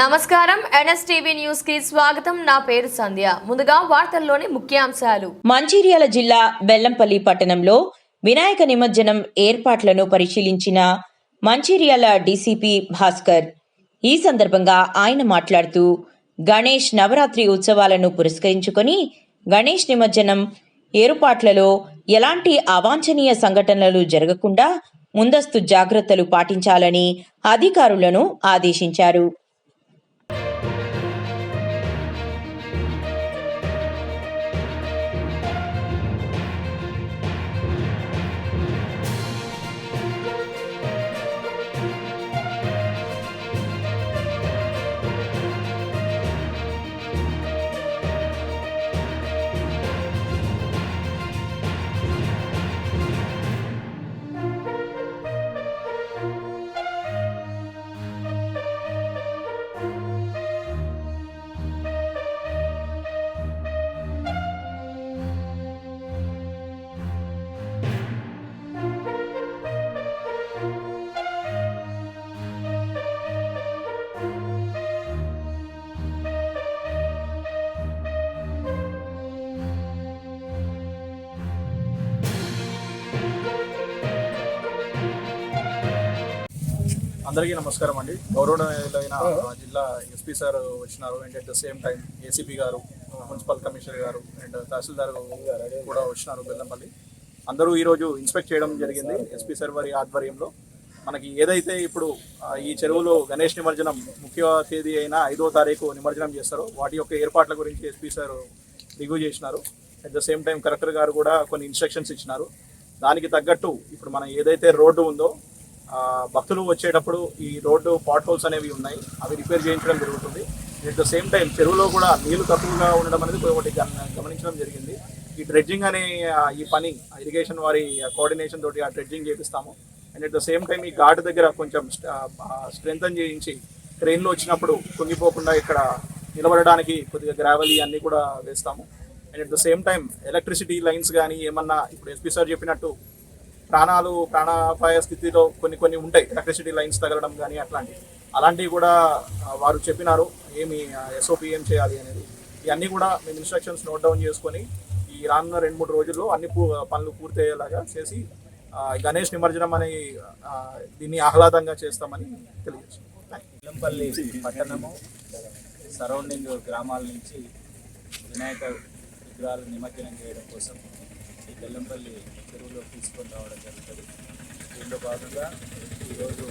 నమస్కారం. ఎన్ఎస్టీవీ న్యూస్కి స్వాగతం. నా పేరు సంధ్య. ముందుగా వార్తల్లోని ముఖ్యాంశాలు. మంచిర్యాల జిల్లా బెల్లంపల్లి పట్టణంలో వినాయక నిమజ్జనం ఏర్పాట్లను పరిశీలించిన మంచిర్యాల డీసీపీ భాస్కర్. ఈ సందర్భంగా ఆయన మాట్లాడుతూ గణేష్ నవరాత్రి ఉత్సవాలను పురస్కరించుకొని గణేష్ నిమజ్జనం ఏర్పాట్లలో ఎలాంటి అవాంఛనీయ సంఘటనలు జరగకుండా ముందస్తు జాగ్రత్తలు పాటించాలని అధికారులను ఆదేశించారు. అందరికీ నమస్కారం అండి. గౌరవమైన జిల్లా ఎస్పీ సార్ వచ్చినారు. And at the same time ACP గారు మున్సిపల్ కమిషనర్ గారు అండ్ తహసీల్దార్ కూడా వచ్చినారు బెల్లంపల్లి. అందరూ ఈరోజు ఇన్స్పెక్ట్ చేయడం జరిగింది ఎస్పీ సార్ వారి ఆధ్వర్యంలో. మనకి ఏదైతే ఇప్పుడు ఈ చెరువులో గణేష్ నిమజ్జనం ముఖ్య తేదీ అయిన ఐదో తారీఖు నిమజ్జనం చేస్తారో వాటి యొక్క ఏర్పాట్ల గురించి ఎస్పీ సార్ రివ్యూ చేసినారు. At the same time collector గారు కూడా కొన్ని ఇన్స్ట్రక్షన్స్ ఇచ్చినారు. దానికి తగ్గట్టు ఇప్పుడు మనం ఏదైతే రోడ్డు ఉందో భక్తులు వచ్చేటప్పుడు ఈ రోడ్డు పాట్ హోల్స్ అనేవి ఉన్నాయి అవి రిపేర్ చేయించడం జరుగుతుంది. అట్ ద సేమ్ టైం చెరువులో కూడా నీళ్ళు తక్కువగా ఉండడం అనేది ఒకటి గమ- గమనించడం జరిగింది. ఈ డ్రెడ్జింగ్ అనే ఈ పని ఇరిగేషన్ వారి కోఆర్డినేషన్ తోటి ఆ dredging చేపిస్తాము. And at the same time ఈ ఘాట్ దగ్గర కొంచెం స్ట్రెంగ్ చేయించి ట్రైన్లో వచ్చినప్పుడు కుంగిపోకుండా ఇక్కడ నిలబడడానికి కొద్దిగా గ్రావెల్ అన్నీ కూడా వేస్తాము. And at the same time electricity lines కానీ ఏమన్నా ఇప్పుడు ఎస్పీ సార్ చెప్పినట్టు ప్రాణాలు ప్రాణాపాయ స్థితిలో కొన్ని కొన్ని ఉంటాయి. ఎలక్ట్రిసిటీ లైన్స్ తగలడం కానీ అట్లాంటివి. అలాంటివి కూడా వారు చెప్పినారు ఏమి ఎస్ఓపి ఏం చేయాలి అనేది. ఇవన్నీ కూడా మేము ఇన్స్ట్రక్షన్స్ నోట్ డౌన్ చేసుకొని ఈ రానున్న రెండు మూడు రోజుల్లో అన్ని పూ- పనులు పూర్తి అయ్యేలాగా చేసి గణేష్ నిమజ్జనం అనే దీన్ని ఆహ్లాదంగా చేస్తామని తెలియజేస్తున్నాం. థ్యాంక్ పట్టణము సరౌండింగ్ గ్రామాల నుంచి వినాయక విగ్రహాలు నిమజ్జనం చేయడం కోసం బెల్లంపల్లి చెరువులో తీసుకొని రావడం జరుగుతుంది. దీనిలో భాగంగా ఈరోజు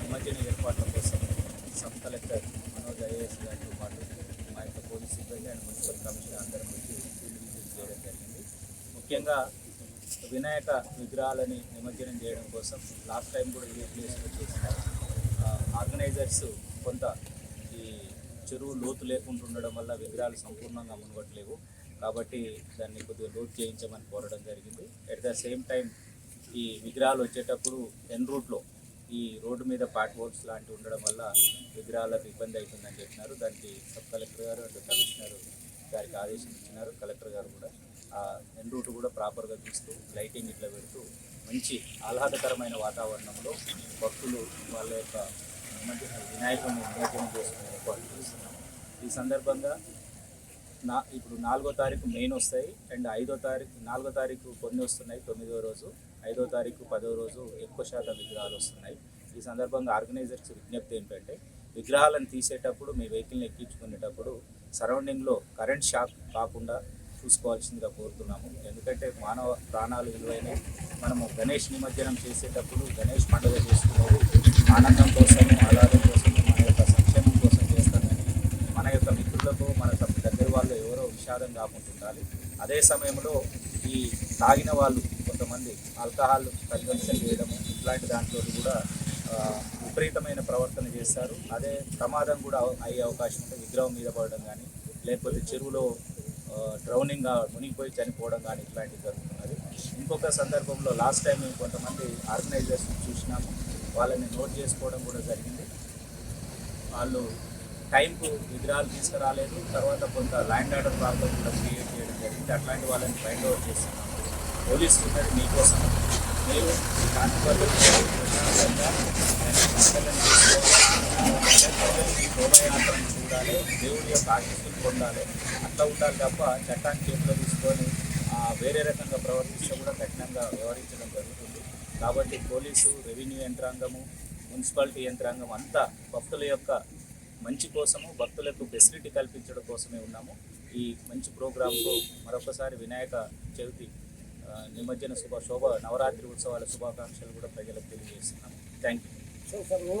నిమజ్జన ఏర్పాట్ల కోసం సబ్ కలెక్టర్ మనోజ్ ఐఏఎస్ గారితో పాటు మా యొక్క పోలీస్ సిబ్బంది అండ్ మున్సిపల్ కమిషనర్ అందరం వచ్చి ఫీల్డ్ విజిట్ చేయడం జరిగింది. ముఖ్యంగా వినాయక విగ్రహాలని నిమజ్జనం చేయడం కోసం లాస్ట్ టైం కూడా ఇదే ప్లేస్లో చేసినారు ఆర్గనైజర్స్ కొంత ఈ చెరువు లోతు లేకుండా ఉండడం వల్ల విగ్రహాలు సంపూర్ణంగా మునగట్లేవు. కాబట్టి దాన్ని కొద్దిగా లోడ్ చేయించమని కోరడం జరిగింది. ఎట్ ద సేమ్ టైం ఈ విగ్రహాలు వచ్చేటప్పుడు ఎన్ రూట్లో ఈ రోడ్డు మీద పాట్ బోర్డ్స్ లాంటివి ఉండడం వల్ల విగ్రహాలకు ఇబ్బంది అవుతుందని చెప్పినారు. దానికి సబ్ కలెక్టర్ గారు అండ్ కమిషనర్ గారికి ఆదేశం ఇచ్చినారు. కలెక్టర్ గారు కూడా ఆ ఎన్ రూట్ కూడా ప్రాపర్గా చూస్తూ లైటింగ్ ఇట్లా పెడుతూ మంచి ఆహ్లాదకరమైన వాతావరణంలో భక్తులు వాళ్ళ యొక్క నిమజ్జన వినాయకుడిని నిమజ్జనం చేసుకునే ఏర్పాటు చేస్తున్నాము ఈ సందర్భంగా నా ఇప్పుడు నాలుగో తారీఖు మెయిన్ వస్తాయి అండ్ ఐదో తారీఖు నాలుగో తారీఖు కొన్ని వస్తున్నాయి తొమ్మిదో రోజు ఐదో తారీఖు పదో రోజు ఎక్కువ శాతం విగ్రహాలు వస్తున్నాయి. ఈ సందర్భంగా ఆర్గనైజర్స్ విజ్ఞప్తి ఏంటంటే విగ్రహాలను తీసేటప్పుడు మీ వెహికల్ని ఎక్కించుకునేటప్పుడు సరౌండింగ్లో కరెంట్ షాక్ కాకుండా చూసుకోవాల్సిందిగా కోరుతున్నాము. ఎందుకంటే మానవ ప్రాణాలు విలువైనవి. మనము గణేష్ నిమజ్జనం చేసేటప్పుడు గణేష్ పండుగ చేసుకున్నప్పుడు ఆనందం కోసం ఆహ్లాదం కోసం మన యొక్క సంక్షేమం కోసం చేస్తాం కానీ మన యొక్క మిత్రులకు మన వాళ్ళు ఎవరో విషాదం కాకుండా ఉండాలి. అదే సమయంలో ఈ తాగిన వాళ్ళు కొంతమంది ఆల్కహాల్ కన్సంప్షన్ చేయడము ఇట్లాంటి దాంట్లో కూడా విపరీతమైన ప్రవర్తన చేస్తారు. అదే ప్రమాదం కూడా అయ్యే అవకాశం ఉంటే విగ్రహం మీద పడడం కానీ లేకపోతే చెరువులో డ్రౌనింగ్ మునిగిపోయి చనిపోవడం కానీ ఇట్లాంటివి జరుగుతున్నది. ఇంకొక సందర్భంలో లాస్ట్ టైం మేము కొంతమంది ఆర్గనైజర్స్ చూసినాము. వాళ్ళని నోట్ చేసుకోవడం కూడా జరిగింది. వాళ్ళు టైంకు విగ్రహాలు తీసుకురాలేదు. తర్వాత కొంత ల్యాండ్ ఆర్డర్ ప్రాబ్లం కూడా క్రియేట్ చేయడం జరిగింది. అట్లాంటి వాళ్ళని ఫైండ్ అవుట్ చేస్తున్నాం పోలీసులు ఉన్నది మీకోసం. మీరు శోభయాత్రను చూడాలి దేవుడి యొక్క ఆశీస్సులు పొందాలి. అట్లా ఉండాలి తప్ప చట్టాన్ని చేతిలో తీసుకొని వేరే రకంగా ప్రవర్తిస్తే కూడా కఠినంగా వ్యవహరించడం జరుగుతుంది. కాబట్టి పోలీసు రెవెన్యూ యంత్రాంగము మున్సిపాలిటీ యంత్రాంగం అంతా భక్తుల యొక్క మంచి కోసము భక్తులకు ఫెసిలిటీ కల్పించడం కోసమే ఉన్నాము. ఈ మంచి ప్రోగ్రాంకు మరొకసారి వినాయక చవితి నిమజ్జన శుభ శోభ నవరాత్రి ఉత్సవాల శుభాకాంక్షలు కూడా ప్రజలకు తెలియజేస్తున్నాము. Thank you